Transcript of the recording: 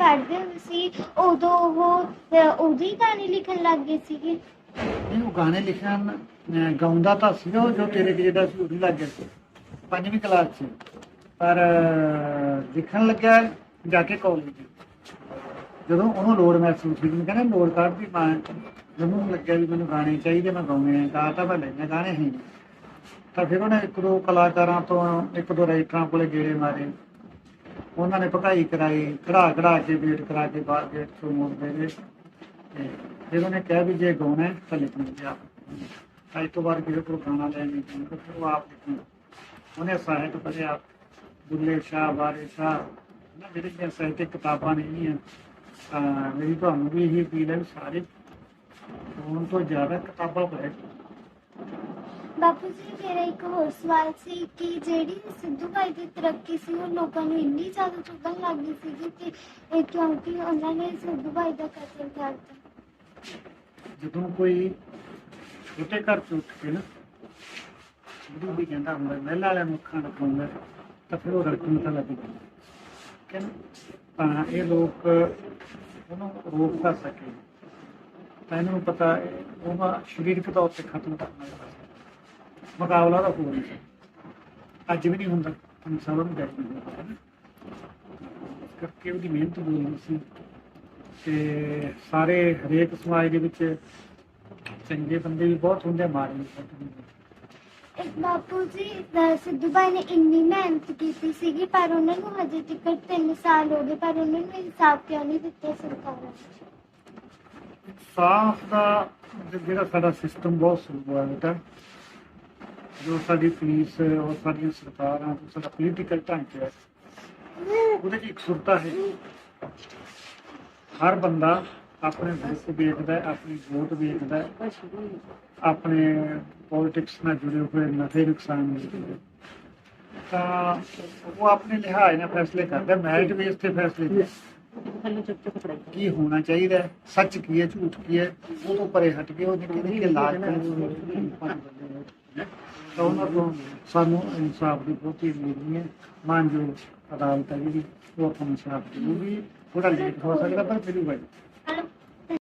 ਪੜ੍ਹਦੇ ਹੁੰਦੇ ਸੀ ਉਦੋਂ ਉਹ ਅਹ, ਉਦੋਂ ਹੀ ਗਾਣੇ ਲਿਖਣ ਲੱਗ ਗਏ ਸੀਗੇ। ਨਹੀਂ ਉਹ ਗਾਣੇ ਲਿਖਣ ਅਹ ਗਾਉਂਦਾ ਤਾਂ ਸੀਗਾ ਉਹ ਜੋ ਤੇਰੇ ਜਿਹੜਾ ਸੀ ਉਹਦੀ ਲੱਗ ਗਿਆ ਸੀ। ਪੰਜਵੀਂ ਕਲਾਸ 'ਚ। ਪਰ ਅਹ, ਲਿਖਣ ਲੱਗਿਆ ਜਾ ਕੇ ਕਾਲਜ ਜਦੋਂ ਉਹਨੂੰ ਲੋੜ ਮਹਿਸੂਸ ਹੋਈ ਮੈਂ ਕਹਿੰਦਾ ਲੋੜ ਕੱਢਦੀ ਮਾਂ ਜਦੋਂ ਉਹਨੂੰ ਲੱਗਿਆ ਵੀ ਮੈਨੂੰ ਗਾਣੇ ਚਾਹੀਦੇ ਮੈਂ ਗਾਉਣੇ ਆ। ਗਾ ਤਾਂ ਮੈਂ ਲੈਣੇ ਗਾਣੇ ਹੈ ਤਾਂ ਫਿਰ ਉਹਨੇ ਇੱਕ ਦੋ ਕਲਾਕਾਰਾਂ ਤੋਂ ਇੱਕ ਦੋ ਰਾਈਟਰਾਂ ਕੋਲੇ ਗੇੜੇ ਮਾਰੇ। ਉਹਨਾਂ ਨੇ ਭਕਾਈ ਕਰਾਈ, ਕਢਾ ਕਢਾ ਕੇ ਵੇਟ ਕਰਾ ਕੇ ਬਾਹਰ ਗੇਟ ਤੋਂ ਮੋੜਦੇ ਨੇ ਤੇ ਫਿਰ ਉਹਨੇ ਕਿਹਾ ਵੀ ਜੇ ਗਾਉਣਾ ਹੈ, ਤਾਂ ਲਿਖਣਾ ਜੀ ਆਪ। ਅੱਜ ਤੋਂ ਬਾਅਦ ਕਿਸੇ ਕੋਲ ਗਾਣਾ ਲੈਣ ਨਹੀਂ ਚਾਹੁੰਦਾ ਫਿਰ ਉਹ ਆਪ ਲਿਖਣਾ ਉਹਨੇ ਸਾਹਿਤ ਪੜ੍ਹਿਆ ਬੁੱਲੇ ਸ਼ਾਹ, ਵਾਰਿਸ ਸ਼ਾਹ। ਨਾ, ਜਿਹੜੇ ਦੀਆਂ ਸਾਹਿਤਿਕ ਕਿਤਾਬਾਂ ਨਹੀਂ ਤਾਂ ਮੇਰੀ ਤੁਹਾਨੂੰ ਵੀ ਇਹੀ ਅਪੀਲ ਹੈ ਵੀ ਸਾਰੇ ਫੋਨ ਤੋਂ ਜ਼ਿਆਦਾ ਕਿਤਾਬਾਂ ਪੜ੍ਹੋ। ਬਾਪੂ ਜੀ ਮੇਰਾ ਇੱਕ ਹੋਰ ਸਵਾਲ ਸੀ ਕਿ ਜਿਹੜੀ ਸਿੱਧੂ ਭਾਈ ਦੀ ਤਰੱਕੀ ਸੀ ਉਹ ਲੋਕਾਂ ਨੂੰ ਇੰਨੀ ਜ਼ਿਆਦਾ ਚੁਭਣ ਲੱਗ ਗਈ ਸੀ ਕਿ ਇਹ ਕਿਉਂਕਿ ਉਹਨਾਂ ਨੇ ਸਿੱਧੂ ਭਾਈ ਦਾ ਕਤਲ ਕਰਤਾ ਜਦੋਂ ਕੋਈ ਛੋਟੇ ਘਰ ਤੋਂ ਉੱਠ ਕੇ ਨਾ ਸਿੱਧੂ ਵੀ ਕਹਿੰਦਾ ਹੁੰਦਾ ਮਹਿਲਾ ਵਾਲਿਆਂ ਨੂੰ ਅੱਖਾਂ ਦਿਖਾਉਂਦਾ ਤਾਂ ਫਿਰ ਉਹ ਰੜਕਣ ਤਾਂ ਲੱਗ ਜਾਂਦਾ। ਕਹਿੰਦਾ, ਤਾਂ ਇਹ ਲੋਕ ਉਹਨੂੰ ਰੋਕ ਤਾਂ ਸਕੇ। ਤਾਂ ਇਹਨਾਂ ਨੂੰ ਪਤਾ ਹੈ ਉਹਦਾ ਸਰੀਰਕ ਤੌਰ ਤੇ ਖਤਮ ਕਰਨਾ ਹੈ ਮੁਕਾਬਲਾ ਤਾਂ ਹੋ ਨਹੀਂ ਅੱਜ ਵੀ ਨਹੀਂ ਹੁੰਦਾ। ਤੁਹਾਨੂੰ ਨੂੰ ਜਾਣਦੇ ਹੋ ਨਾ। ਇਸ ਕਰਕੇ ਉਹਦੀ ਮਿਹਨਤ ਬੋਲਦੀ ਸੀ। ਤੇ ਸਾਰੇ ਹਰੇਕ ਸਮਾਜ ਦੇ ਵਿੱਚ ਚੰਗੇ ਬੰਦੇ ਵੀ ਬਹੁਤ ਹੁੰਦੇ ਮਾੜੇ ਵੀ ਬਹੁਤ ਹੁੰਦੇ ਆ। ਇੱਕ ਬਾਪੂ ਜੀ ਅਹ ਸਿੱਧੂ ਭਾਈ ਨੇ ਇੰਨੀ ਮਿਹਨਤ ਕੀਤੀ ਸੀਗੀ ਪਰ ਉਹਨਾਂ ਨੂੰ ਹਜੇ ਤੱਕ 3 ਸਾਲ ਹੋ ਗਏ ਪਰ ਉਹਨਾਂ ਨੂੰ ਇਨਸਾਫ ਕਿਉਂ ਨਹੀਂ ਦਿੱਤਾ ਸਰਕਾਰਾਂ ਨੇ ਸਾਫ਼ ਦਾ ਜਿਹੜਾ ਸਾਡਾ ਸਿਸਟਮ ਬਹੁਤ ਸੁਲਝਿਆ ਹੈ ਜੋ ਸਾਡੀ ਪੁਲਿਸ ਔਰ ਸਾਡੀਆਂ ਸਰਕਾਰਾਂ ਜੋ ਸਾਡਾ ਪੋਲੀਟੀਕਲ ਢਾਂਚਾ ਹੈ, ਉਹਦੇ 'ਚ ਇੱਕ ਸੁਰਤਾ ਹੈ। ਹਰ ਬੰਦਾ ਆਪਣੇ ਗਰੁੱਪ ਵੇਖਦਾ ਆਪਣੀ ਵੋਟ ਵੇਖਦਾ ਆਪਣੇ ਪੋਲਿਟਿਕਸ ਨਾਲ ਜੁੜੇ ਹੋਏ ਨਫੇ ਨੁਕਸਾਨ ਵੇਖਦਾ ਤਾਂ ਉਹ ਆਪਣੇ ਲਿਹਾਜ਼ ਨਾਲ ਫੈਸਲੇ ਕਰਦਾ ਮੈਰਿਟ ਬੇਸ ਤੇ ਫੈਸਲੇ ਕੀ ਹੋਣਾ ਚਾਹੀਦਾ ਸੱਚ ਕੀ ਹੈ, ਝੂਠ ਕੀ ਹੈ? ਉਹ ਤੋਂ ਪਰੇ ਹਟ ਕੇ ਉਹ ਨਿੱਕੇ ਨਿੱਕੇ ਲਾਜ ਤਾਂ ਉਹਨਾਂ ਤੋਂ ਸਾਨੂੰ ਇਨਸਾਫ ਦੀ ਬਹੁਤੀ ਉਮੀਦ ਨਹੀਂ ਹੈ। ਮਾਨਯੋਗ ਅਦਾਲਤ ਹੈ ਜਿਹੜੀ, ਉਹ ਆਪਾਂ ਇਨਸਾਫ ਦੇਊਗੀ ਥੋੜਾ ਲੇਟ ਹੋ ਸਕਦਾ, ਪਰ ਮਿਲੂਗਾ ਜੀ